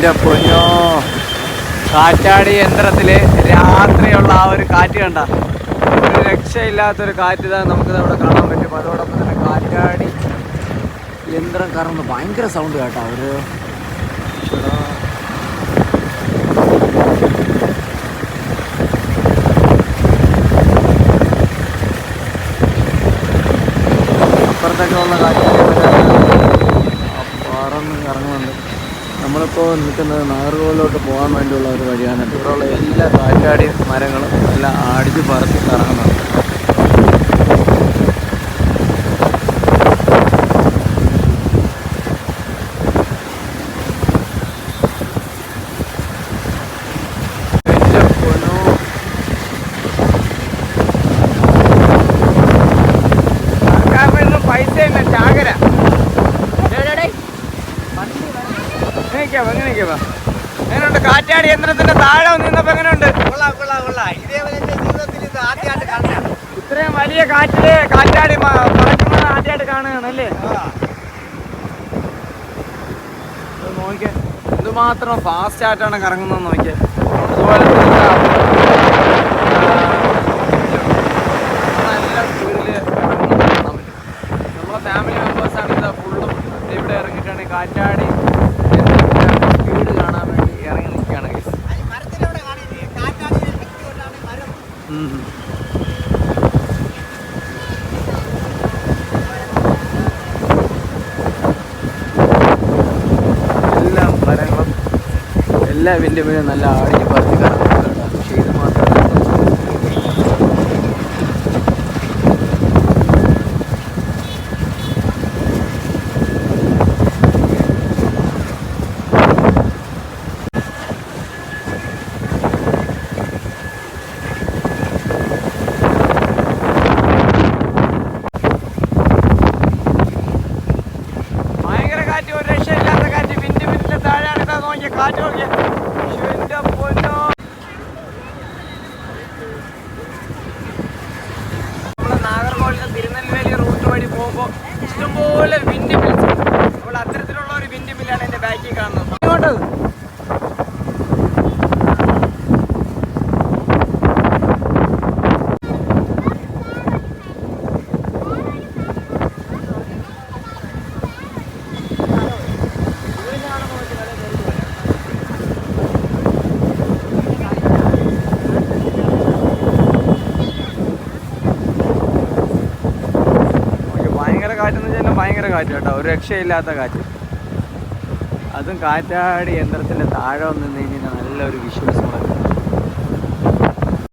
എന്റെ പൊന്നോ. കാറ്റാടി യന്ത്രത്തിൽ രാത്രിയുള്ള ആ ഒരു കാറ്റ് കണ്ട. ഒരു രക്ഷയില്ലാത്തൊരു കാറ്റ് ഇതാ നമുക്ക് അവിടെ കാണാൻ പറ്റും. അതോടൊപ്പം തന്നെ കാറ്റാടി യന്ത്രം കറന്ന് ഭയങ്കര സൗണ്ട് കേട്ടോ ഒരു. അപ്പുറത്തൊക്കെ ഉള്ള കാറ്റാടി പറന്ന് കറങ്ങുന്നുണ്ട് നമ്മളിപ്പോൾ നിൽക്കുന്നത് നാഗർകോവിലോട്ട് പോകാൻ വേണ്ടിയുള്ള ഒരു വഴിയാണ്. ഇവിടെയുള്ള എല്ലാ കാറ്റാടി മരങ്ങളും എല്ലാം അടിച്ച് പറത്തി കറങ്ങുന്നുണ്ട് എന്റെ പൊന്നോ. സർക്കാരിനൊന്നും പൈസയില്ല ചാകര എങ്ങനെയൊക്കെയാ അങ്ങനെ എങ്ങനെയുണ്ട്? കാറ്റാടി യന്ത്രത്തിന്റെ താഴെ നിന്നപ്പോ എങ്ങനെയുണ്ട്? കൊള്ളാം കൊള്ളാം കൊള്ളാം. ഇതേപോലെ എന്റെ ജീവിതത്തിൽ ഇത് ആദ്യമായിട്ട് കാണാം ഇത്രയും വലിയ കാറ്റിൽ കാറ്റാടി പറക്കുന്നത് ആദ്യമായിട്ട് ഇത് നോക്കിയേ എന്തുമാത്രം ഫാസ്റ്റ് ആയിട്ടാണ് കറങ്ങുന്നത് നോക്കിയേ അതുപോലെ എല്ലാ മരങ്ങളും എല്ലാ വീടും നല്ല ആടിഞ്ഞ് പറഞ്ഞു പക്ഷേ ഇത് മാത്രം ഭയങ്കര കാറ്റ് ഒരു രക്ഷയില്ലാത്ത കാറ്റ് മിന്റ് മിന്നിന്റെ താഴെയാണ് ഇതാ നോക്കിയ കാറ്റ് നോക്കിയ എന്റെ പൊന്നോ. നമ്മൾ നാഗർകോവിലിന് തിരുനെൽവേലി റൂട്ട് വഴി പോകുമ്പോൾ ഇഷ്ടംപോലെ വിൻഡ് കാറ്റെന്ന് വെച്ചാൽ ഭയങ്കര കാറ്റ് കേട്ടോ. ഒരു രക്ഷയില്ലാത്ത കാറ്റ്. അതും കാറ്റാടി യന്ത്രത്തിന്റെ താഴെ നിന്ന് കഴിഞ്ഞാൽ നല്ലൊരു വിശ്വാസമുള്ള